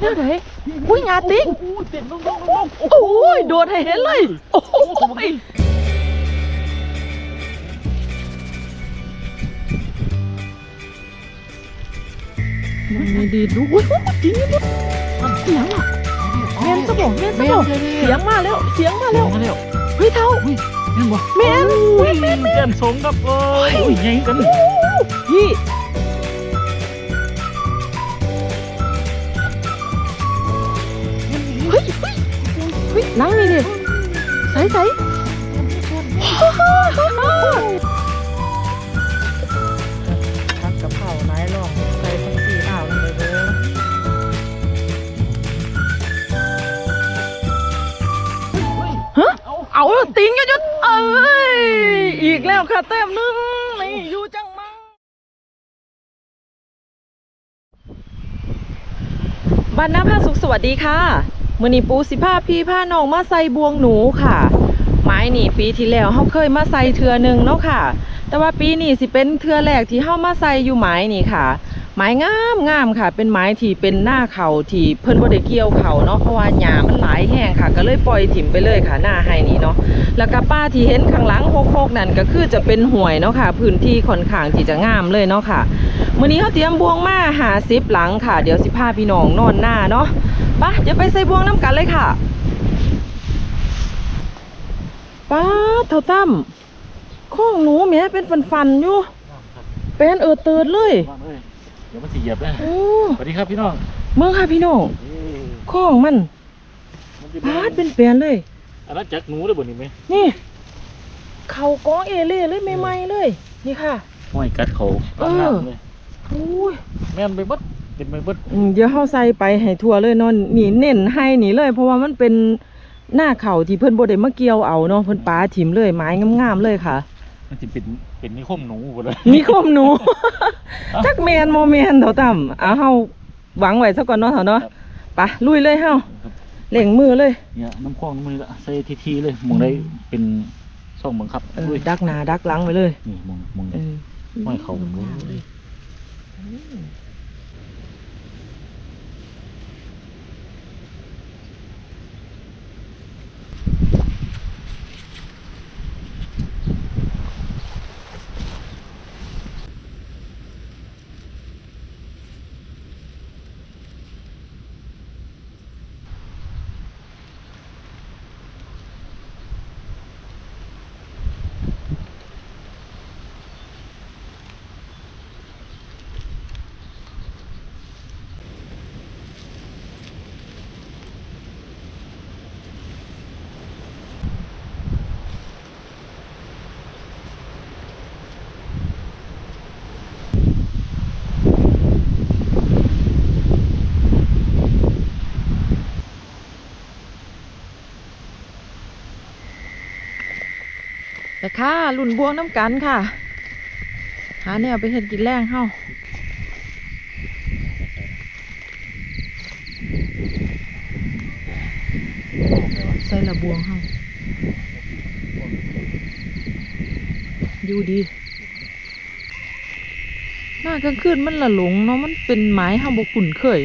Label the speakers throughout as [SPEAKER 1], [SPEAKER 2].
[SPEAKER 1] แนวไหนอุ้ยงาติ๊ก
[SPEAKER 2] โอ้ยเต็มลง
[SPEAKER 1] โอ้ยโดดให้เห็นเลย โอ้โหมันมีดีดูอุ้ยจริงด้วยเสียงอะแมนสมองแมนสมองเสียงมาแล้ว เสียงมา
[SPEAKER 2] เร็
[SPEAKER 1] แล้วว
[SPEAKER 2] มาเร็ว
[SPEAKER 1] เฮ้ยเท่า
[SPEAKER 2] เฮ้ยแมนบ่
[SPEAKER 1] แมน
[SPEAKER 2] อุ้ยแก่นสงครับโอ้ยใหญ่กัน
[SPEAKER 1] พี่ นั่งนี่ดิใส่ใส่
[SPEAKER 3] ผัดกะเพราไม้ลอง ใส่ทั้งสี่ข้าวลงไปเด้อ
[SPEAKER 1] เอาติงหยุดๆเอ้ย อีกแล้วค่ะแต้มนึงนี่อยู่จังมังบ้านน้ำพาสุขสวัสดีค่ะ มื่อนี้ปูสิผ้าพี่ผ้าน้องมาใส่บวงหนูค่ะ ไม้นี่ปีที่แล้วเขาเคยมาใส่เทือหนึ่งเนาะค่ะ แต่ว่าปีนี้สิเป็นเทือแรกที่เข้ามาใส่อยู่ไม้นี่ค่ะ ไม้งามงามค่ะ เป็นไม้ที่เป็นหน้าเขาที่เพิ่นบ่ได้เกี่ยวเขาเนาะเพราะว่าหญ้ามันหลายแห้งค่ะ ก็เลยปล่อยถิ่มไปเลยค่ะหน้าให้นี่เนาะแล้วก็ป้าที่เห็นข้างหลังโคกๆนั่นก็คือจะเป็นห่วยเนาะค่ะ พื้นที่ค่อนข้างที่จะงามเลยเนาะค่ะมื้อนี้เขาเตรียมบวงมาหาซิปหลังค่ะ เดี๋ยวสิพาพี่น้องนอนหน้าเนาะ ปะเดี๋ยวไปใส่บวงน้ำกันเลยค่ะป้าดเท่าตั้มข้องหนูแหม่เป็นฟันๆอยู่ เป็นเออเติดเลย
[SPEAKER 2] วางเลยเดี๋ยวมันสิเหยียบนะ
[SPEAKER 1] โอ้
[SPEAKER 2] สวัสดีครับพี่น้อง
[SPEAKER 1] เมืองค่ะพี่น้อง
[SPEAKER 2] เอ้ย
[SPEAKER 1] ข้องมัน
[SPEAKER 2] มันจะ
[SPEAKER 1] พาดเป็นแปลนเลย
[SPEAKER 2] อันนั้นจักหนูได้บ่นี่ไหม
[SPEAKER 1] นี่ เขากองเอเล่เลยใหม่ๆเลย นี่ค่ะ
[SPEAKER 2] ห้อยกัดเขา
[SPEAKER 1] เออ
[SPEAKER 2] น้ำเลย
[SPEAKER 1] อุ้ย
[SPEAKER 2] แม่นไปเบิด เป็นไปเบิด
[SPEAKER 1] อืมเดี๋ยวเฮาใส่ไปให้ทั่วเลยเนาะนี่เน้นให้นี่เลย เพราะว่ามันเป็นหน้าเขาที่เพิ่นบ่ได้มาเกี่ยวเอาเนาะเพิ่นปาถิ่มเลยไม้งามๆเลยค่ะ
[SPEAKER 2] มันสิเป็นเป็นนิคมหนูหมดเลย
[SPEAKER 1] มีคมหนู จักแมนโมแมนเถาต่ำเอาเฮาหวังไว้ซะก่อนเนาะเถาเนาะไปลุยเลยเฮา
[SPEAKER 2] ครับ
[SPEAKER 1] เล่งมือเลย
[SPEAKER 2] เนี่ยน้ำคลองน้ำมือละใส่ทีๆเลยหมองได้เป็นช่องบังคับ
[SPEAKER 1] เออ
[SPEAKER 2] ด้วย
[SPEAKER 1] ดักหน้าดักหลังไว้เลย
[SPEAKER 2] นี่หมองหมอง
[SPEAKER 1] เออ
[SPEAKER 2] ห้อยเขาหนู
[SPEAKER 1] แต่ ค่ะรุ่นบวงน้ำกันค่ะ หาแนวไปเห็ดกินแรงเฮาใส่ละบวงเฮาอยู่ดีหน้ากลางคืนมันละหลงเนาะมันเป็นไม้เฮาบ่คุ้นเคย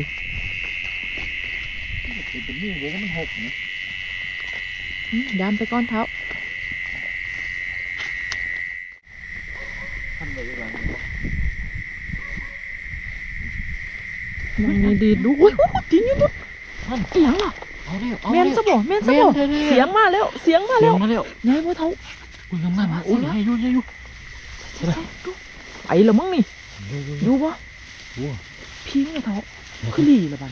[SPEAKER 2] เป็นนี่เดี๋ยวมันหกนะ
[SPEAKER 1] อืมยามไปก้อนเท้า
[SPEAKER 2] ท่านเลยหลัง
[SPEAKER 1] มันมีดีดูอุ้ยอุ้ยจริงอยู่ตุ๊ด
[SPEAKER 2] ท่าน
[SPEAKER 1] อีหยังล่ะ
[SPEAKER 2] เอาเร็วเอา
[SPEAKER 1] แม
[SPEAKER 2] เร็
[SPEAKER 1] น
[SPEAKER 2] ว
[SPEAKER 1] ซะบ่แมนซะบ่
[SPEAKER 2] แม่นเด้อ
[SPEAKER 1] เสียงมาแล้วเสียงมา
[SPEAKER 2] เร็
[SPEAKER 1] แล้วว
[SPEAKER 2] มาเร็ว
[SPEAKER 1] ยายบ่เท่า
[SPEAKER 2] อุ้ยงามๆอุ้ยให้อยุ่ให้อยุ่
[SPEAKER 1] ไปแล้วมั้งนี่
[SPEAKER 2] อยู่
[SPEAKER 1] อยู่บ่
[SPEAKER 2] โอ้
[SPEAKER 1] พิงเลยเท่าคือดีละบัด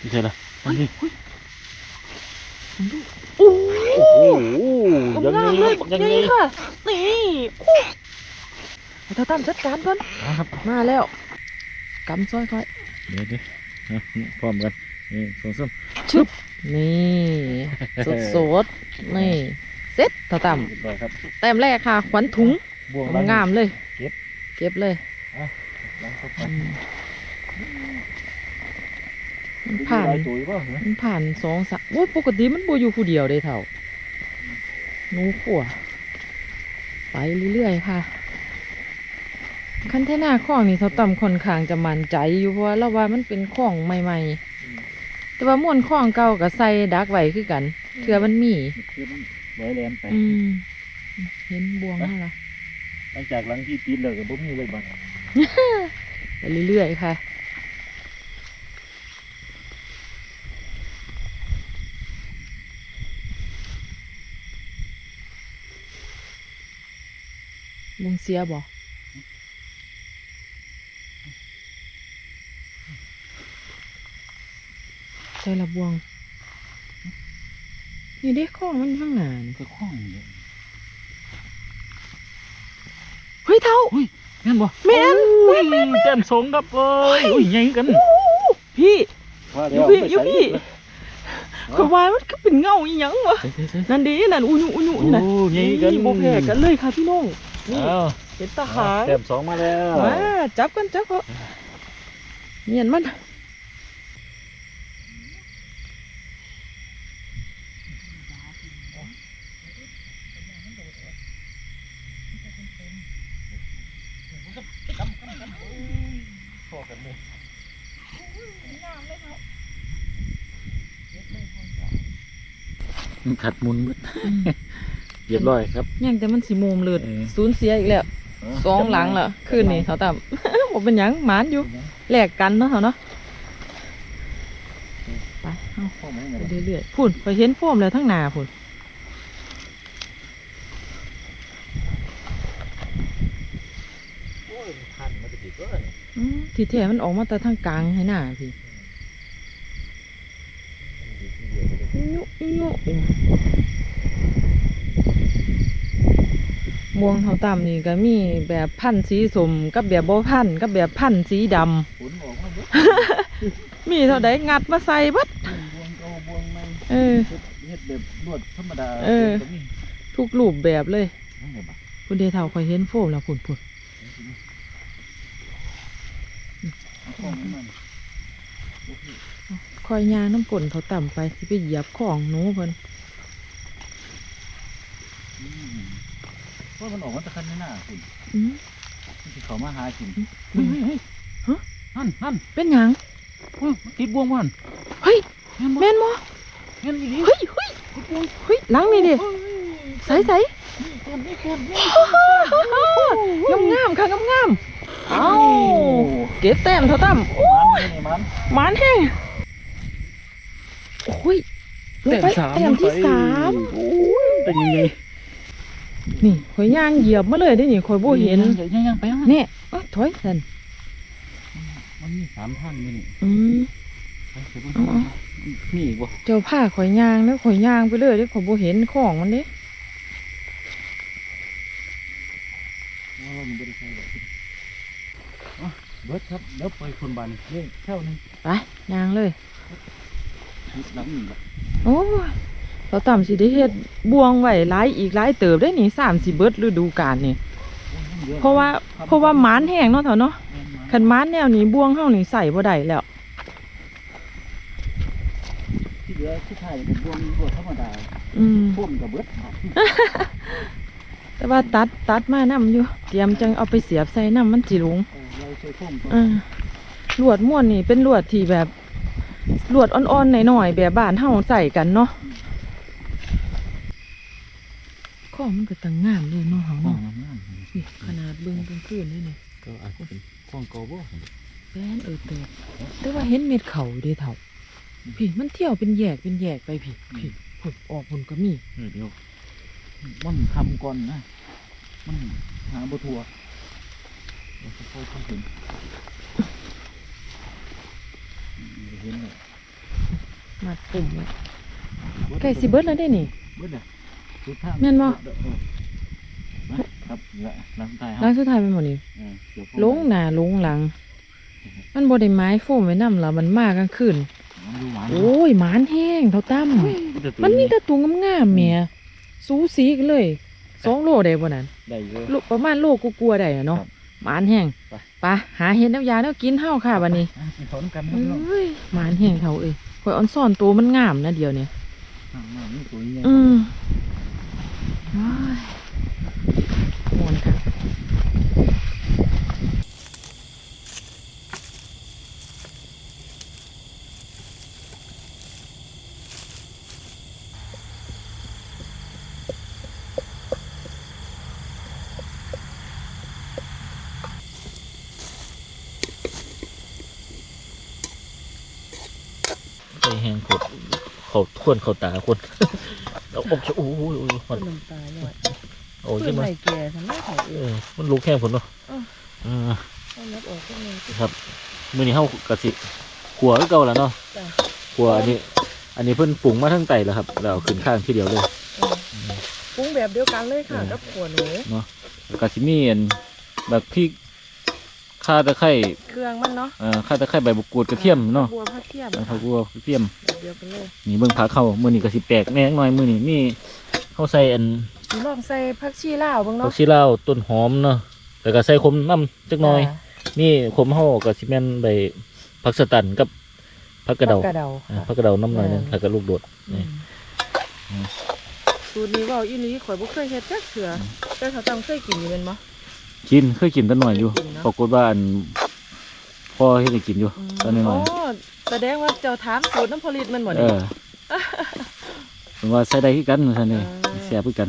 [SPEAKER 2] นี่ใช่ละอันนี้
[SPEAKER 1] เฮ้ยโอ้ย
[SPEAKER 2] โอ้โห
[SPEAKER 1] กำ
[SPEAKER 2] ยัง
[SPEAKER 1] ลั
[SPEAKER 2] ไง
[SPEAKER 1] งเลย
[SPEAKER 2] ยัง
[SPEAKER 1] ยัง
[SPEAKER 2] ไง
[SPEAKER 1] ไงค่ะนี่โอ้ยให้เท่าตั้มจัดการก่อน
[SPEAKER 2] ครับ
[SPEAKER 1] มาแล้วกำซอยค่อย
[SPEAKER 2] เดี๋ยวดิเอาพร้อมกันนี่สองสาม
[SPEAKER 1] ชึบนี่สดสดๆนี่เซ็ตเท่าตั้ม
[SPEAKER 2] เรียบร้อยครับ
[SPEAKER 1] แต้มแรกค่ะ ขวัญถุง
[SPEAKER 2] บวงล้
[SPEAKER 1] งามเลย
[SPEAKER 2] เก็บ
[SPEAKER 1] เก็บเลย
[SPEAKER 2] ล้างเข้าไป
[SPEAKER 1] อืมมันผ่าน
[SPEAKER 2] ได้ตุ๋ยป่ะเนี่ย
[SPEAKER 1] มันผ่านสองสามโอ้ยปกติมันบ่อยู่ผู้เดียวเด้เท่าหนูขัวไปเรื่อยๆค่ะ คันเทน่าข้องนี่เขาต่ำค่อนข้างจะมั่นใจอยู่เพราะว่าเราว่ามันเป็นข้องใหม่
[SPEAKER 2] อืม
[SPEAKER 1] แต่ว่าม่วนข้องเก่าก็ใส่ดักไว้คือกันเทื่อมันมี
[SPEAKER 2] มันขึ้นร้อยแลนไป
[SPEAKER 1] อืมเห็นบวงแล้วล่ะ
[SPEAKER 2] หลังจากหลังที่ตีนเลยก็บ่มีเลยบัด
[SPEAKER 1] ไปเรื่อยๆค่ะบงเสียบ่ใส่ละบวง นี่เด็กข้องมันอยู่ข้างหน้านี่
[SPEAKER 2] ก็คล้องอยู่
[SPEAKER 1] เฮ้ยเท่า
[SPEAKER 2] อุ้ยแม่นบ่
[SPEAKER 1] แม่น
[SPEAKER 2] อุ้ยแจ่มสงครับเอ้ยอุ้ยใหญ่กัน
[SPEAKER 1] พี่
[SPEAKER 2] ว่า
[SPEAKER 1] อยู่พี่อยู่พี่ข่อยว่ามันก็เป็นเงาอีหยังวะ
[SPEAKER 2] ใส่ใส่ใส่
[SPEAKER 1] นั่นดีนั่นอุญุอุญุ
[SPEAKER 2] โอ้
[SPEAKER 1] นี่นะ
[SPEAKER 2] ใหญ่กัน
[SPEAKER 1] โบแพ้กันเลยค่ะพี่น้องนี่
[SPEAKER 2] อ้าว
[SPEAKER 1] เห็นตาหาง
[SPEAKER 2] แจ่มสองมาแล้ว
[SPEAKER 1] มาจับกันจับเขาเมียนมัน
[SPEAKER 2] ขัดมุนมืดเรียบร้อยครับ
[SPEAKER 1] ยังแต่มันสีโมมเลือด
[SPEAKER 2] เออ
[SPEAKER 1] สูญเสียอีกแล้วสองหลังละคืนนี้เขาต่ำ ผมเป็นหยังหมานอยู่แลกกันเนาะเขาเนาะไปเอา
[SPEAKER 2] พ่อแม่ไง
[SPEAKER 1] ไปเรื่อยๆพุ่นไปเห็นโฟมแล้วทั้งหนาพุ่น
[SPEAKER 2] โอ้ยทันมันจะติดเว้ย
[SPEAKER 1] อืมที่แท้มันออกมาแต่ทางกลางให้หน้าพี่อิยุอิยุ ม่วงเท่าต่ำนี่ก็มีแบบพันธุ์สีสมกับแบบบ่พันธุ์กับแบบพันธุ์สีดำ
[SPEAKER 2] ฝนออกมาเยอะ
[SPEAKER 1] มีเท่าใดงัดมาใส่เบัด
[SPEAKER 2] บวงเก่าบวงใหม่
[SPEAKER 1] เออ
[SPEAKER 2] เฮ็ดแบบนวดธรรมดา
[SPEAKER 1] เออ
[SPEAKER 2] ก็มี
[SPEAKER 1] ทุกรูปแบบเลย
[SPEAKER 2] นั่นไงบัด
[SPEAKER 1] คุณเดเท่าคอยเห็นโฟมแล้วพุ่นพุ่น
[SPEAKER 2] เอาของมัน
[SPEAKER 1] คอยยางน้ำกลนเขาต่ำไปที่ไปเหยียบของหนูเพิ่น
[SPEAKER 2] อืมเพราะมันออกมาตะคันในหน้าคุณ
[SPEAKER 1] อืม
[SPEAKER 2] มันสิเขามาหากิน
[SPEAKER 1] อืม
[SPEAKER 2] เฮ้ยเฮ้ย
[SPEAKER 1] ฮะ
[SPEAKER 2] นั่นนั่น
[SPEAKER 1] เป็นหยัง
[SPEAKER 2] เฮ้ยติดบวงมัน
[SPEAKER 1] เฮ้ย
[SPEAKER 2] แม่นบ่
[SPEAKER 1] แม่นบ่
[SPEAKER 2] แม่นอีหลี
[SPEAKER 1] เฮ้ยเฮ้ย
[SPEAKER 2] ติดบวง
[SPEAKER 1] เฮ้ยหลังนี่ดิ
[SPEAKER 2] เฮ้ย
[SPEAKER 1] ใส่ใส่
[SPEAKER 2] นี่แก้มนี่แก้มนี่
[SPEAKER 1] งามงามๆค่ะงามงามๆเอ้าเก็บแต้มเท่าต่ำโอ้
[SPEAKER 2] มันนี่มัน
[SPEAKER 1] หมานแห้งโอ้ย ลงไปแต้มที่สาม
[SPEAKER 2] โอ้ยเป็นยังไง
[SPEAKER 1] นี่ข่อยย่างเหยียบมาเลยได้นี่ข่อยบ่เห็น
[SPEAKER 2] ยังยังไปอะ
[SPEAKER 1] เนี่ยเอ้ยถอยสัน
[SPEAKER 2] มันมีสามท่านนี่นี่
[SPEAKER 1] อืม
[SPEAKER 2] ไปเดี๋ยว
[SPEAKER 1] เอาเอา
[SPEAKER 2] มีอีกบ่
[SPEAKER 1] เจ้าผ้าข่อยย่างแล้วข่อยย่างไปเลยเด้ข่อยบ่เห็นของมันเด้
[SPEAKER 2] ว่าเราไม่ได้ใช้หรอกอะเบิดครับเดี๋ยวไปคนบานเรื่องแค่นึง
[SPEAKER 1] ไปย่างเลย
[SPEAKER 2] นิดหลังนี่ละ
[SPEAKER 1] โอ้ยเราต่ำสิได้เฮ็ดบวงไว้หลายอีกหลายเติบได้นี่สามสิเบิดฤดูกาลนี่เพราะว่าเพราะว่าหมานแห้งเนาะเถอะเนาะคันหมานแนวนี้บวงเฮานี่ใส่บ่ได้แล้ว
[SPEAKER 2] ที่เหลือที่ถ่ายเป็นพวงพวงธรรมดา
[SPEAKER 1] อืม
[SPEAKER 2] พ่วงกับเบิด
[SPEAKER 1] แต่ว่าตัดตัดมานํอยู่ เตรียมจังเอาไปเสียบใส่น้ำมันสิหลง
[SPEAKER 2] เออเราใช้พ่วง
[SPEAKER 1] อ่าลวดม่วนนี่เป็นลวดที่แบบ ลวดอ่อนๆหน่อยๆแบบบ้านเฮาใส่กันเนาะของมันก็ตั้งงามเลยเนาะเฮา
[SPEAKER 2] พ่วง
[SPEAKER 1] เนาะ
[SPEAKER 2] งาม
[SPEAKER 1] นี่ขนาดเบิ่งกลางคืนนี่นี่
[SPEAKER 2] ๆก็อาจจะเป็นพ่วงเก่าบ่
[SPEAKER 1] แฟนเออเติบแต่ว่าเห็นเม็ดเขาเด้เท่าพี่มันเที่ยวเป็นแยกเป็นแยกไปพี่พี่ผลออกผลก็มี
[SPEAKER 2] เออเดี๋ยวมันทำก่อนนะมันหาบ่ทัวเราจะค่อยเข้าถึง เห็นเลย
[SPEAKER 1] มัดปุ่มไว้ไก่สิเบิดแล้วได้นี่
[SPEAKER 2] เบิดเลยสุดทาง
[SPEAKER 1] แม่นบ่
[SPEAKER 2] เออนะครับละหลังใต้
[SPEAKER 1] ล้างสุดท้ายเป็นหมดนี่
[SPEAKER 2] เออเดี๋ยวพ่อ
[SPEAKER 1] ลงหน้าลงหลัง มันบ่ได้ไม้โฟมไว้นำแล้วมันมากลางคืน
[SPEAKER 2] มันดูหวาน
[SPEAKER 1] โอ้ยหมานแห้งเท่าตั้มมันมีแต่ตัวงามๆแหม่สูสีกันเลยสองโลได้บ่นั้น
[SPEAKER 2] ได้เลย
[SPEAKER 1] โลประมาณโลกูกลัวๆได้อะเนาะ
[SPEAKER 2] ครับ
[SPEAKER 1] หมานแห้ง
[SPEAKER 2] ไป
[SPEAKER 1] ไปหาเห็ดน้ำยาแล้วกินเฮาค่ะบัดนี้
[SPEAKER 2] อะกินข้าวน้ำกันค
[SPEAKER 1] เอ
[SPEAKER 2] รับพี่น้อง้
[SPEAKER 1] ยหมานแห้งเท่าเอ้ยข่อยออนซ่อนตัวมันงามนะเดียวเนี่ย
[SPEAKER 2] อะมานี่ตัวนี้
[SPEAKER 1] อืมว้ายมวนค่ะ
[SPEAKER 2] ส่แห้งขดเขาทวนเขาตาคนเอาอบโอ้โหโอ้โห
[SPEAKER 1] ต้นน้ำตาลด้วย
[SPEAKER 2] โอ้
[SPEAKER 1] เพื่
[SPEAKER 2] ใช่
[SPEAKER 1] อน
[SPEAKER 2] ไหม
[SPEAKER 1] เกียร์ทำไมเขาเอ
[SPEAKER 2] อมันลุกแห้งผลเนาะ
[SPEAKER 1] อ่านับออกก็มีที่
[SPEAKER 2] ครับมือนี้เฮากะสิขัวคือเก่าแล้วเนาะขัวอันนี้ อันนี้เพิ่นปรุงมาทั้งไตแล้วครับเอาขึ้นข้างทีเดียวเลย
[SPEAKER 1] ปรุงแบบเดียวกันเลยค่ะกับขัวหนู
[SPEAKER 2] เนาะแล้วกะสิมีอันแบบพริก ข่าตะไคร้
[SPEAKER 1] เครื่องมันเนาะ
[SPEAKER 2] เอ่อข่าตะไคร้ใบบุกกูดกระเทียมเนาะ
[SPEAKER 1] บัวผักเทียม
[SPEAKER 2] แล้วเขาก็กระเทียม
[SPEAKER 1] แบบเดียวกันเลย
[SPEAKER 2] นี่เบิ่งผักเข้ามื้อนี้ก็สิแปลกแหน่หน่อยมื้อนี้มีเขาใส่อัน
[SPEAKER 1] สิลองใส่ผักชีลาวเบ้าง
[SPEAKER 2] ผั
[SPEAKER 1] เนาะ
[SPEAKER 2] กชีลาวต้นหอมเนาะแล้วก็ใส่ขมน้ำจักหน่อยนี่ขมเฮาก็สิแม่นใบผักสะตันกับผักกระเดา
[SPEAKER 1] ผักกระเดา
[SPEAKER 2] อ่า
[SPEAKER 1] ค่ะ
[SPEAKER 2] ผักกระเดาน้ำหน่อยหนึง
[SPEAKER 1] เออ
[SPEAKER 2] แล้วก็ลูกโดดนี่
[SPEAKER 1] อืมสูตรนี้เว่าอีหลีข่อยบ่เคยเฮ็ดจักเทื่อแต่เขาจำเคยกินอยู่เป็นบ่
[SPEAKER 2] กินเคยกินแตั้หน่อยอยู่
[SPEAKER 1] เคยกินเนอะ
[SPEAKER 2] ปรากฏว่าอันพ่อเฮ็ดให้กินอยู่ตอนน้อย
[SPEAKER 1] โอ้แสดงว่าเจ้าถามสูตรน้ำผลิตมันหมด
[SPEAKER 2] ๆเอ
[SPEAKER 1] นี่
[SPEAKER 2] อเพิ่นว่าใส่ได้คือกันว่าซั่นนี่
[SPEAKER 1] อ่า
[SPEAKER 2] แซ่บคือกัน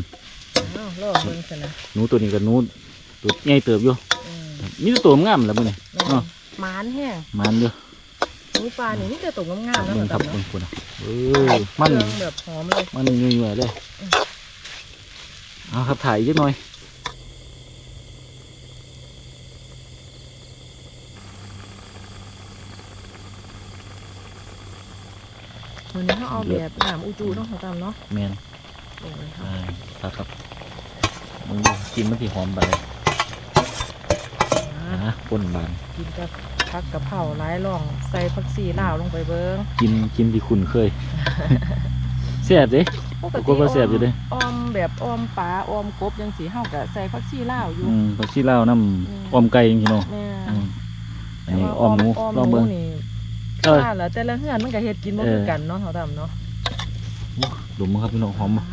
[SPEAKER 1] อ้าวลองเบิ่งซั่นนะ
[SPEAKER 2] หนูตัวนี้ก็หนูตัวใหญ่เติบอยู่
[SPEAKER 1] อืม
[SPEAKER 2] มีแต่ตัวงามแหล้วมื้อนี้
[SPEAKER 1] แม่น
[SPEAKER 2] เนาะ
[SPEAKER 1] หมานแห้ง
[SPEAKER 2] มันอยู่
[SPEAKER 1] หมูปลานี่มีแต่ตกงามๆนะ
[SPEAKER 2] เบิ่งครับ
[SPEAKER 1] เนาะ
[SPEAKER 2] เบิ่งพุ่นน่ะเออมัน
[SPEAKER 1] เครื่องแบบหอมเลย
[SPEAKER 2] มันยั่วๆเลยเอาครับถ่ายอีกจักหน่อย
[SPEAKER 1] วันนี้เขาเอาแบบหน้ำอุจูเนาะเขาจำเนาะ
[SPEAKER 2] แมน
[SPEAKER 1] ลงเลยค่ะ
[SPEAKER 2] ครับครับมึงดูกินมันที่หอมไปเลยนะป่นบาน
[SPEAKER 1] กินกับผักกะเพราร้ายร่อง ใส่ผักชีลาวลงไปเบิ้ง
[SPEAKER 2] กินกินที่คุณเคยแซ่บเด้ปกติว่าแซ่บอยู่ด้
[SPEAKER 1] ออมแบบออมปลาออมกบยังสีเฮากะใส่ผักชีลาวอยู่
[SPEAKER 2] ผักชีลาวน้ำออมไก่จริงๆเนาะอันนี้ออมหนู
[SPEAKER 1] ออม
[SPEAKER 2] ลองเบิ่ง
[SPEAKER 1] นี่
[SPEAKER 2] เออ
[SPEAKER 1] ว่าแล้วแต่ละเฮือนมันก็เฮ็ดกินบ่
[SPEAKER 2] เออ
[SPEAKER 1] คือกันเนาะเขาทำเนาะ
[SPEAKER 2] ดมมั้งครับพี่น้องหอมบ่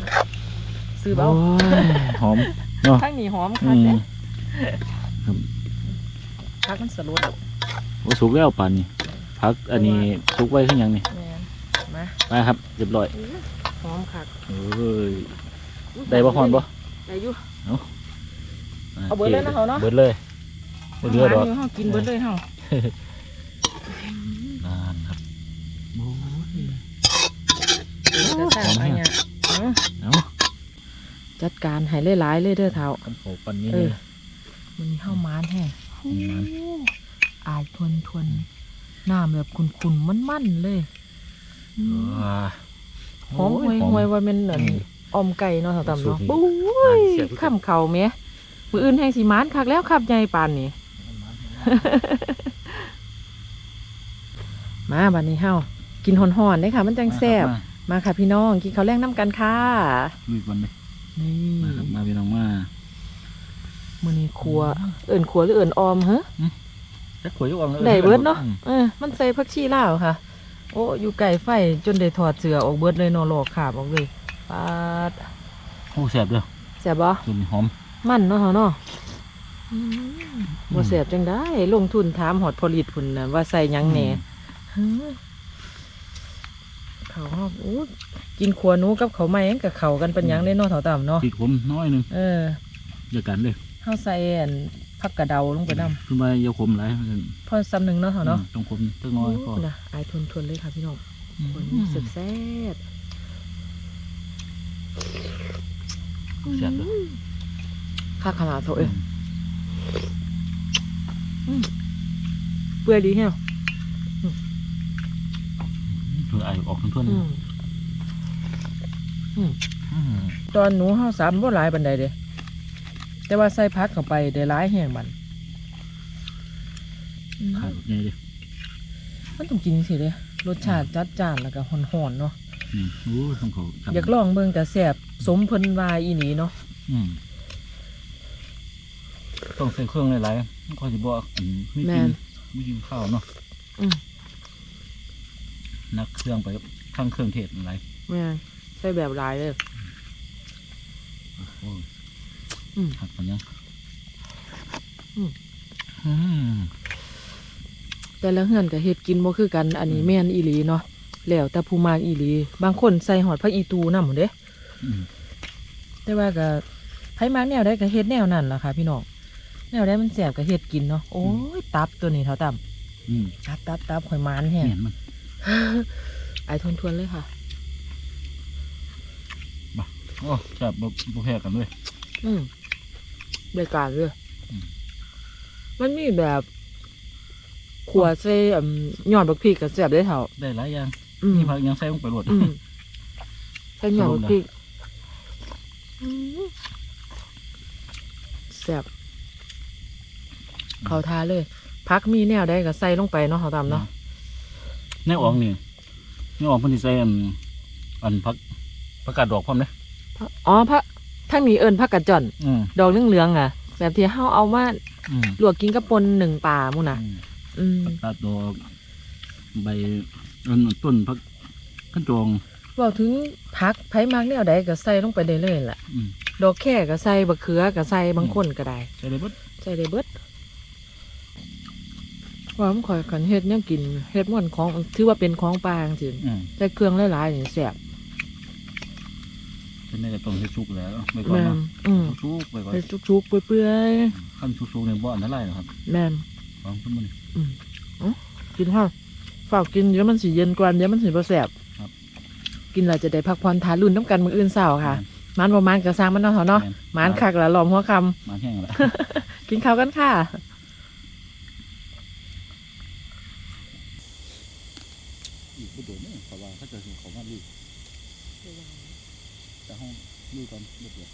[SPEAKER 1] ซื้อเบา
[SPEAKER 2] โอ้ยหอม เนาะ
[SPEAKER 1] ข้างนี้หอม
[SPEAKER 2] อื
[SPEAKER 1] คัก
[SPEAKER 2] ม
[SPEAKER 1] เด้พักมันสลด
[SPEAKER 2] โอ้สุกแล้วป่านนี้พักอันนี้สุกไว้ขึ้นยังนี่
[SPEAKER 1] แม่นมา
[SPEAKER 2] มาครับเรียบร้อย
[SPEAKER 1] อื้อหอมคัก
[SPEAKER 2] เอ้ยได้บ่ฮอนบ่
[SPEAKER 1] ได้อยู่ะเอาเบิดเลยนะเขาเนาะ
[SPEAKER 2] เบิดเลยบ่เหลือดอก
[SPEAKER 1] หวานยู่เฮากินเบิดเลยเฮา
[SPEAKER 2] นานครับโอ้ย
[SPEAKER 1] จะสร้าง
[SPEAKER 2] หอม
[SPEAKER 1] อะไร
[SPEAKER 2] แห้ง
[SPEAKER 1] เนี่ยเอา
[SPEAKER 2] เอ้า
[SPEAKER 1] จัดการให้หลายๆเลยเด้อเท้า
[SPEAKER 2] คำโผปันนี้
[SPEAKER 1] เอ
[SPEAKER 2] เล
[SPEAKER 1] อยมันมีข้าวมานแห้ง
[SPEAKER 2] มีมัน
[SPEAKER 1] อายทวนทวนๆน้ำแบบขุนๆมันๆเลยอืม
[SPEAKER 2] ว้า
[SPEAKER 1] หอมห่วย
[SPEAKER 2] หอม
[SPEAKER 1] ห่วยว่าแมันเหมือน
[SPEAKER 2] อืม
[SPEAKER 1] ออมไก่เนาะเท่าต่ำ
[SPEAKER 2] สูต
[SPEAKER 1] เนาะ
[SPEAKER 2] รนี้
[SPEAKER 1] ปุ้ย
[SPEAKER 2] เสียบคือกัน
[SPEAKER 1] ข้ามเข่าเมียมืออื่นแห้งสีมานคักแล้วขับใหญ่ปานนี่มาบัดนี้เฮากินหอนๆได้ค่ะ มันจังแซ่บ
[SPEAKER 2] มา
[SPEAKER 1] มาค่ะพี่น้องกินข้าวแรงน้ำกันค่ะ
[SPEAKER 2] ลุยก่อนเลย
[SPEAKER 1] นี่
[SPEAKER 2] มาครับมาพี่น้องมา
[SPEAKER 1] มื้อนี้ครัว เอิ่นครัวหรือเอิ่นออมเหรอ
[SPEAKER 2] จักขวยยกออก
[SPEAKER 1] ได้เบิดเนาะเออมันใส่ผักชีลาวค่ะ โอ้อยู่ไก่ไฟจนได้ถอดเสื้อออกเบิดเลยเนอหลอกขาบออกเลยปาด
[SPEAKER 2] โอ้แซ่บเด้อ
[SPEAKER 1] แซ่บบ่
[SPEAKER 2] ส่วนนี้หอม
[SPEAKER 1] มันเนาะเฮาเนาะอืมบ่แซ่บจังได้ลงทุนถามหอดผลิตพุ่นน่ะว่าใส่หยังแหน่ เฮ้ยเขาฮอกอู้กินขัวหนูกับเขาวไหม้มันกับเขากันเป็นหยังได้เนาะเท่าต่ำเนาะ
[SPEAKER 2] พริกผมน้อยหนึง
[SPEAKER 1] เออ
[SPEAKER 2] เดียวกันเลย
[SPEAKER 1] เฮาใส่อันผักกระเดาลงไปนำ
[SPEAKER 2] คือมาเยาขมหลาย
[SPEAKER 1] พอซ้ำหนึงเนาะเฮาเนาะ
[SPEAKER 2] ต้องขมจักหน้อยพอ
[SPEAKER 1] โนะอายทนๆเลยค่ะพี่น้องคนแซ่บแซ่บ
[SPEAKER 2] แซ่บเด้อ
[SPEAKER 1] ข้าขนาดโถเอ้ยเปื่อยดีแฮะ
[SPEAKER 2] คือไอออกทั้งทั่ว
[SPEAKER 1] อื
[SPEAKER 2] นี่
[SPEAKER 1] ม
[SPEAKER 2] อืม
[SPEAKER 1] ตอนหนูเฮาสามบ่หลายบันไดเด้แต่ว่าใส่พักเข้าไปได้หลายแห้งบันอืม
[SPEAKER 2] ขาดใหญ่เลย
[SPEAKER 1] มันต้องกินสิเด้รสชาติจัดจ้านแล้วก็หอนๆเนาะ
[SPEAKER 2] นี่โอ้ยต้องเขาทำ
[SPEAKER 1] อยากลองเบิ่งแต่แซ่บสมเพิ่นวายอีหลีเนาะ
[SPEAKER 2] อืมต้องใส่เครื่องหลายๆมันค่อยสิบอกอันไม่
[SPEAKER 1] แม่
[SPEAKER 2] กิน
[SPEAKER 1] น
[SPEAKER 2] ไม่กินข้าวเนาะ
[SPEAKER 1] อืม
[SPEAKER 2] นักเครื่องไปข้างเครื่องเทศอะไร
[SPEAKER 1] แม่นใส่แบบหลายเลย
[SPEAKER 2] โอ้ย
[SPEAKER 1] อืม
[SPEAKER 2] หักมันยัง
[SPEAKER 1] อืม
[SPEAKER 2] อืม
[SPEAKER 1] แต่ละเฮือนก็เฮ็ดกินบ่คือกัน อันนี้แม่นอีหลีเนาะแล้วแต่ผู้มากอีหลี บางคนใส่หอดผักอีตูนำเด้
[SPEAKER 2] อืม
[SPEAKER 1] แต่ว่าก็ไผมากแนวได้ก็เฮ็ดแนวนั่นล่ะค่ะ พี่น้องแนวได้มันแสบก็เฮ็ดกินเนาะโอ้ยตับตัวนี้เท่าต่
[SPEAKER 2] อืมำ
[SPEAKER 1] ตับตับตับข่อยหมานแฮง
[SPEAKER 2] เห็นมัน
[SPEAKER 1] ไอทนทวนๆเลยค่ะ
[SPEAKER 2] โอ้แซ่บบ่บ่แพ้กันด้วย
[SPEAKER 1] อืมบริการเลย
[SPEAKER 2] อืม
[SPEAKER 1] มันมีแบบขวดใส่อืมยอดบักพริกกับแซ่บได้เท่า
[SPEAKER 2] ได้หลายอย่าง
[SPEAKER 1] อืม
[SPEAKER 2] มีผักยังใส่ลงไปรวด
[SPEAKER 1] อืมใส่ยอดบักพริกอืมแซ่บเขาทาเลยพักมีแนวได้ก็ใส่ลงไปเนาะเขาตามเนาะ
[SPEAKER 2] ในอ่องนี่ในอ่องเพิ่นสิใส่อันอันผักผักกาดดอกพร้อมเด้
[SPEAKER 1] อ๋อพระทั้งนี้เอิญผักกระจ่อน
[SPEAKER 2] อืม
[SPEAKER 1] ดอกเหลืองๆอะ แบบที่เฮาเอามา
[SPEAKER 2] อืม
[SPEAKER 1] ลวกกินกับปนหนึ่งป่ามุ่นนะ
[SPEAKER 2] อืม
[SPEAKER 1] อืม
[SPEAKER 2] ผักกาดดอกใบอันต้นผักขันจอง
[SPEAKER 1] บอกถึงพักไผมากแนวใดก็ใส่ลงไปได้เลยล่ะ
[SPEAKER 2] อืม
[SPEAKER 1] ดอกแค่ก็ใส่บักเขือก็ใส่บางคนก็ได้
[SPEAKER 2] ใส่ได้เบิด
[SPEAKER 1] ใส่ได้เบิด ว่ามันข่อยกันเฮ็ดยังกินเฮ็ดม่วนของถือว่าเป็นของปลาจริง
[SPEAKER 2] อืม
[SPEAKER 1] ๆแต่เครื่องหลายๆนี่แซ่บ
[SPEAKER 2] เป็นได้ก็ต้องเฮ็ดสุกแล้วไปก่อน
[SPEAKER 1] แม่น
[SPEAKER 2] เนาะ
[SPEAKER 1] อืม
[SPEAKER 2] สุกๆไปก่อน
[SPEAKER 1] เฮ็ดชุกๆเปื่อย
[SPEAKER 2] ขั้นสุกๆเนี่ยบ่อันตรายหรอกครับ
[SPEAKER 1] ๆแม่น
[SPEAKER 2] ฟังเพิ่นบ่นี่
[SPEAKER 1] อืมเอ้ากินข้าวฝากกินเดี๋ยวมันสิเย็นกว่าเดี๋ยวมันสิบ่แซ่บ
[SPEAKER 2] ครับ
[SPEAKER 1] กินแล้วจะได้พักผ่อนทารุ่นน้ำกันมื้ออื่นเช้าค่ะมันบ่มันก็สร้างมันเนาะเถาะเนาะ
[SPEAKER 2] แม่
[SPEAKER 1] มันคักละล้อมหัวคำ
[SPEAKER 2] มาแห้งแล้ว
[SPEAKER 1] กินข้าวกันค่ะ
[SPEAKER 2] อีกบ่โดนเนี่ยเพราะว่าเขาจะสิเขามาลุย แต่ห้องลุยก่อนเรียบร้อย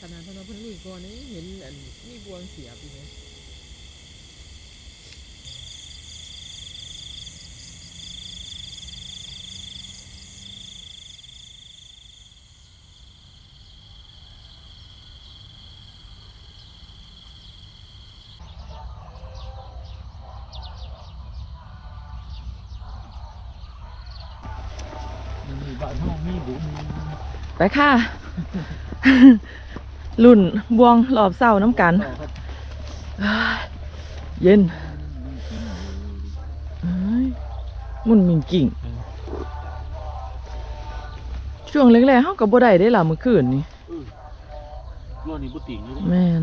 [SPEAKER 1] ขนาดพนักเพิ่นลุยก่อนนี่เห็นอันมีบวงเสียบอยู่เนี่ย
[SPEAKER 2] มีบ้านห้องมีบุญ
[SPEAKER 1] ไป ค่ะ รุ่นบวงรอบเศร้าน้ำกัน
[SPEAKER 2] ต่อครับ
[SPEAKER 1] อ้ายเย็นเอ้ยมุนมิงกิ่ง ช่วงแรกๆเฮาก็บ่ได้ได้ล่ะเมื่อคืนนี่
[SPEAKER 2] รอนี่บ่ติ่งอยู่
[SPEAKER 1] แม่น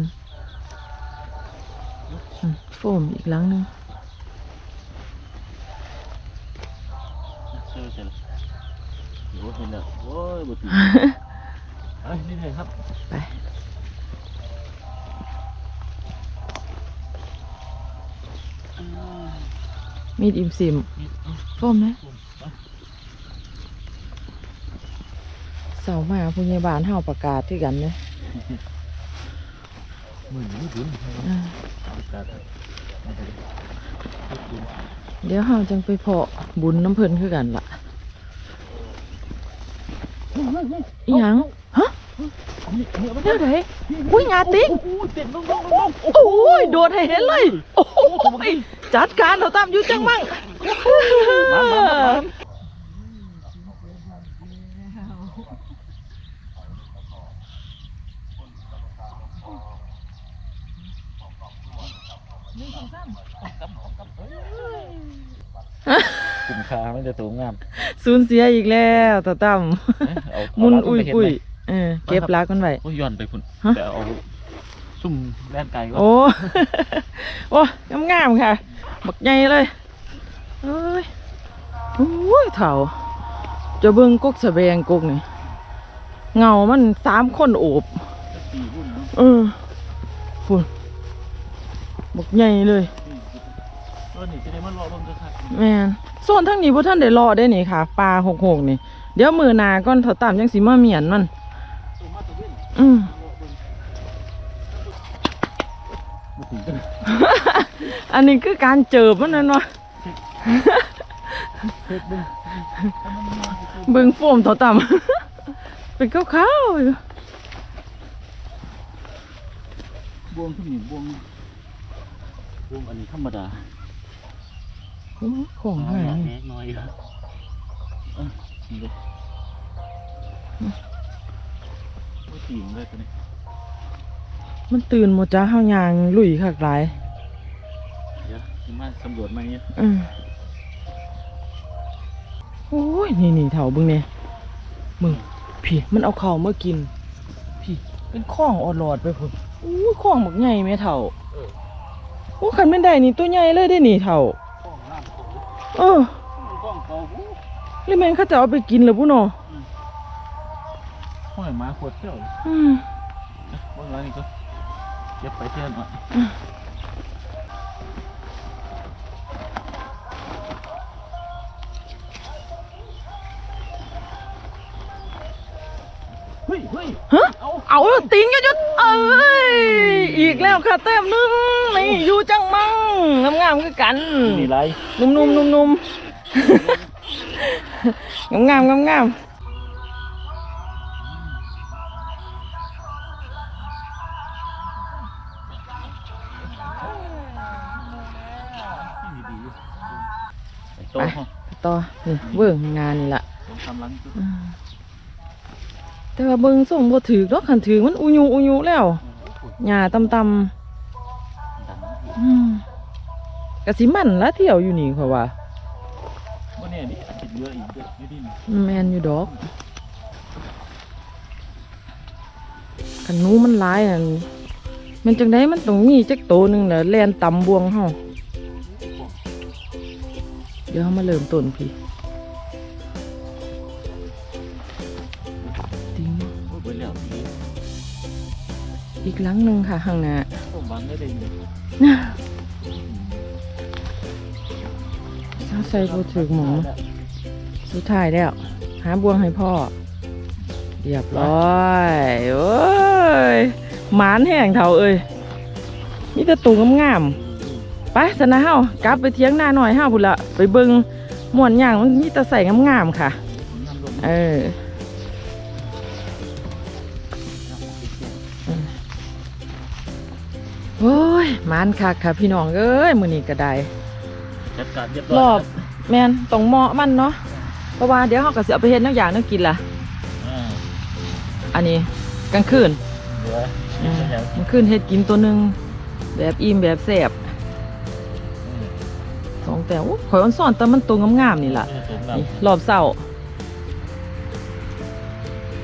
[SPEAKER 1] อืมโฟมอีกหลังหนึง
[SPEAKER 2] เจอเสร็จแล้ว โอ้เห็นแล้วโอ้ยบ่ติ่งเอ้ยนี่เลยครับ
[SPEAKER 1] ไปมีดอิมซิมโฟมนะเสามาผู้ใหญ่บ้านเฮาประกาศที่กันเด้
[SPEAKER 2] มือนี้บุญ
[SPEAKER 1] อ่า
[SPEAKER 2] การ
[SPEAKER 1] เดี๋ยวเฮาจังไปเพาะบุญน้ำเพิ่นคือกันล่ะ อีหยังฮะเดี๋ยไหนอุ้ยงาติ๊ก
[SPEAKER 2] โอ้เต็มลง
[SPEAKER 1] โอ้ยโดดให้เห็นเลยโอ้ยจัดการเราตามยู่จังมั่ง
[SPEAKER 2] มา มามาคุณค่าไม่ได้ตัวงาม
[SPEAKER 1] สูญเสียอีกแล้วตาตั้ม
[SPEAKER 2] เอา
[SPEAKER 1] มุนอุ้ย
[SPEAKER 2] ไปเห็
[SPEAKER 1] อุ้ย
[SPEAKER 2] ไห
[SPEAKER 1] เออเก็บรักมันไว้
[SPEAKER 2] โอ้ยย้อนไปคุณ
[SPEAKER 1] ฮะ
[SPEAKER 2] แต่เอาซุ่มแล่นไก่วะ
[SPEAKER 1] โอ้ โอ้งามๆค่ะ บักใหญ่เลยเอ้ยโอ้ยเถ่าจะเบิ่งกกสะแบงกกนี่เงามันสามคนโอบ
[SPEAKER 2] สี่รุ่นเนาะ
[SPEAKER 1] เออฝุ่นบักใหญ่เลย
[SPEAKER 2] เออนี่จะได้มารอเบิ่งคัก
[SPEAKER 1] แม่น โซนทั้งนี้พ่ท่านได้รอได้นี่ค่ะปลาหกหกนี่ เดี๋ยวมือหนาก้อนเถาตามยังสีมาเมียนมัน
[SPEAKER 2] ๆตัวมาตัวเว้น
[SPEAKER 1] อืม
[SPEAKER 2] มาถึงกัน
[SPEAKER 1] อันนี้คือการเจิบมันนั่นวะ
[SPEAKER 2] เฮ็ดเบิ่ง
[SPEAKER 1] เบิ่งโฟมเถาตามเป็นขาวๆอยู่
[SPEAKER 2] บวงทุกนี่บวงบวงอันนี้ธรรมดา
[SPEAKER 1] โอ้ ของหาย
[SPEAKER 2] แหกน้อยครับเอ้ยนี่เลยโอ้ยตีงเลยตัวนี้
[SPEAKER 1] มันตื่นหมดจ้าเฮายางลุยคักหลาย
[SPEAKER 2] เดี๋ยวสิมาสำรวจมาเนี่ย
[SPEAKER 1] อืมโอ้ยนี่นี่เถาเบิ่งเนี่ยมึงพี่มันเอาเข่าวมากิน พี่เป็นข้องออดหลอดไปพุ่นอู้ยข้องบักใหญ่แม่เถา
[SPEAKER 2] เออ
[SPEAKER 1] โอ้ขันเป็นได้นี่ตัวใหญ่เลยได้นี่เถา
[SPEAKER 2] ข้องน้ำโขง
[SPEAKER 1] เออ
[SPEAKER 2] ข้องเก่าหู
[SPEAKER 1] หรือแม่นเขาจะเอาไปกินเหรือปุ้เนาะ
[SPEAKER 2] ห้อยหมาขวดเที่ยว
[SPEAKER 1] อืม
[SPEAKER 2] เบิ่งแล้วนี่ก็เก็บไปเที่ยวหน่อย ฮ้ยเฮ้ย
[SPEAKER 1] ฮะเอาติงหยุดเอ้ยอีกแล้วค่ะแต้มหนึงนี่อยู่จังมั่งงามๆคือกัน
[SPEAKER 2] นี่ไร
[SPEAKER 1] นุ่มๆนุ่มๆงามๆงาม
[SPEAKER 2] นี่ดีอยู่ไอ้โตห้อง
[SPEAKER 1] ๆต่อนี่เบิ่งงานนี่ละ
[SPEAKER 2] ต้องทำหลังตัว
[SPEAKER 1] อืม แต่ว่าเบิ่งส่งบ่ถือดอกคันถือมันอุยุอุยุแล้วหญ้าตำ
[SPEAKER 2] ดัง
[SPEAKER 1] ๆอืมกะสิมันละเที่ยวอยู่นี่เขาว่า
[SPEAKER 2] ว่าเนี่ยนี่อาจจะเยอะอีกเยอะอยู่ดิน
[SPEAKER 1] แม่นอยู่ดอกคันหนูมันหลายอันแมันจังไดมันต้องมีจักโตหนึงแหละแล่นตำบวงเฮาเดี๋ยวเฮามาเริ่มต้นพี่
[SPEAKER 2] อี
[SPEAKER 1] กหลังหนึงค่ะข้างหน้า
[SPEAKER 2] ผมวางได้เลยนี่
[SPEAKER 1] ถ้าใส่บ่ถึกหมอสุดท้ายแล้ว หาบวงให้พ่อ เรียบร้อยโอ้ยหมานแห้งเท่าเอ้ยมีแต่ตูงามๆไปสนะเฮากลับไปเที่ยงหน้าหน่อยเฮาพุ่นละไปเบิงม่วนย่างมันมีแต่ใส่งามๆค่ะ
[SPEAKER 2] น้ำลง
[SPEAKER 1] เออ โอ้ยหมานคักค่ะพี่น้องเอ้ยมื้อนี้ก็ได้
[SPEAKER 2] จัดการเรียบ
[SPEAKER 1] ร
[SPEAKER 2] ร้
[SPEAKER 1] อ
[SPEAKER 2] อย
[SPEAKER 1] บแมนตรงเหมาะมันเนาะเพราะว่าเดี๋ยวเขาก็สิเอาไปเฮ็ดแน้ำอย่างแน้ำกินล่ะ
[SPEAKER 2] อ่า
[SPEAKER 1] อันนี้กลางคืน
[SPEAKER 2] เหลือ
[SPEAKER 1] อืม
[SPEAKER 2] อย่าง
[SPEAKER 1] กลางคืนเฮ็ดกินตัวหนึ่งแบบอิ่มแบบแซ่บสองแต่โอ้ข่อยอ่อนซ่อนแต่มันตัวงามๆนี่ล่ะ
[SPEAKER 2] เออตัวงาม
[SPEAKER 1] นี่รอบเช้า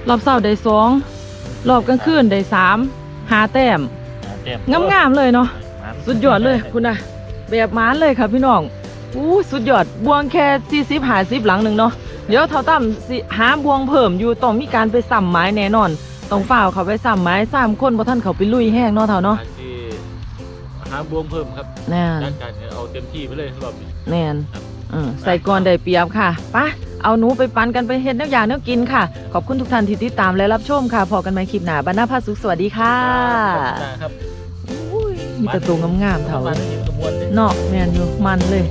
[SPEAKER 1] รอบเช้าได้สองรอบกลางคืนได้สามหาแต้ม
[SPEAKER 2] อ่าแต้ม
[SPEAKER 1] งามๆเลยเนาะ
[SPEAKER 2] มัน
[SPEAKER 1] สุดยอดเลยคุณนะแบบหมานเลยค่ะพี่น้องอู้สุดยอดบวงแค่สี่สิบหาสิบหลังหนึ่งเนาะเดี๋ยวเท่าตั้มสิหาบวงเพิ่มอยู่ต้องมีการไปซ้ำไม้แน่นอนต้องฝ่าวเขาไปซ้ำไม้ซ้ำคนบ่ท่านเขาไปลุยแห้งเนาะเท่าเนาะ
[SPEAKER 2] การที่หาบวงเพิ่มครับ
[SPEAKER 1] แน่น
[SPEAKER 2] จัดการเอาเต็มที่ไปเลยรอบนี้
[SPEAKER 1] แน่นเออใส่ก่อนได้เปรียบค่ะไปะเอาหนูไปปันกันไปเฮ็ดแน้ำยาแน้ำกินค่ะ ขอบคุณทุกท่านที่ติดตามและรับชมค่ะ พอกันใหม่คลิปหน้าบรรณาภาสุขสวัสดีค่ะ มีแต่ตัวงามๆเท่า
[SPEAKER 2] มันนี่กระมวลเลย
[SPEAKER 1] เนาะแม่นอยู่มันเลย